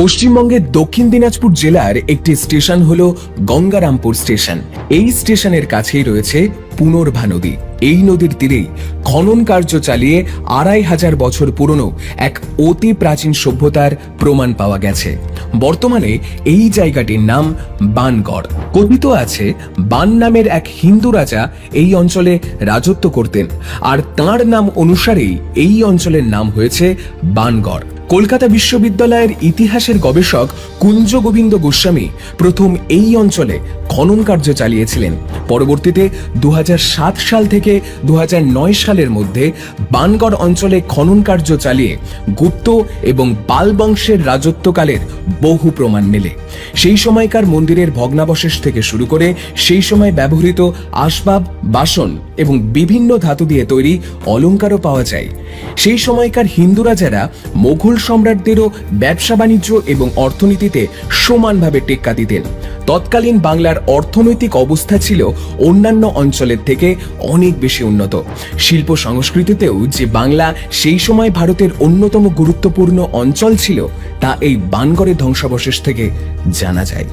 পশ্চিমবঙ্গের দক্ষিণ দিনাজপুর জেলার একটি স্টেশন হল গঙ্গারামপুর স্টেশন। এই স্টেশনের কাছেই রয়েছে পুনর্ভা নদী। এই নদীর তীরেই খনন কার্য চালিয়ে আড়াই হাজার বছর পুরনো এক অতি প্রাচীন সভ্যতার প্রমাণ পাওয়া গেছে। বর্তমানে এই জায়গাটির নাম বানগড়। কথিত আছে, বান নামের এক হিন্দু রাজা এই অঞ্চলে রাজত্ব করতেন, আর তাঁর নাম অনুসারেই এই অঞ্চলের নাম হয়েছে বানগড়। কলকাতা বিশ্ববিদ্যালয়ের ইতিহাসের গবেষক কুঞ্জ গোবিন্দ গোস্বামী প্রথম এই অঞ্চলে খনন কার্য চালিয়েছিলেন। পরবর্তীতে দু হাজার সাত সাল থেকে দু হাজার নয় সালের মধ্যে বানগড় অঞ্চলে খনন কার্য চালিয়ে গুপ্ত এবং পাল বংশের রাজত্বকালের বহু প্রমাণ মেলে। সেই সময়কার মন্দিরের ভগ্নাবশেষ থেকে শুরু করে সেই সময় ব্যবহৃত আসবাব, বাসন এবং বিভিন্ন ধাতু দিয়ে তৈরি অলঙ্কারও পাওয়া যায়। সেই সময়কার হিন্দুরা যারা মোঘল সম্রাটদেরও ব্যবসা বাণিজ্য এবং অর্থনীতিতে সমানভাবে টেক্কা দিতেন। তৎকালীন বাংলার অর্থনৈতিক অবস্থা ছিল অন্যান্য অঞ্চলের থেকে অনেক বেশি উন্নত। শিল্প সংস্কৃতিতেও যে বাংলা সেই সময় ভারতের অন্যতম গুরুত্বপূর্ণ অঞ্চল ছিল, তা এই বানগড়ের ধ্বংসাবশেষ থেকে জানা যায়।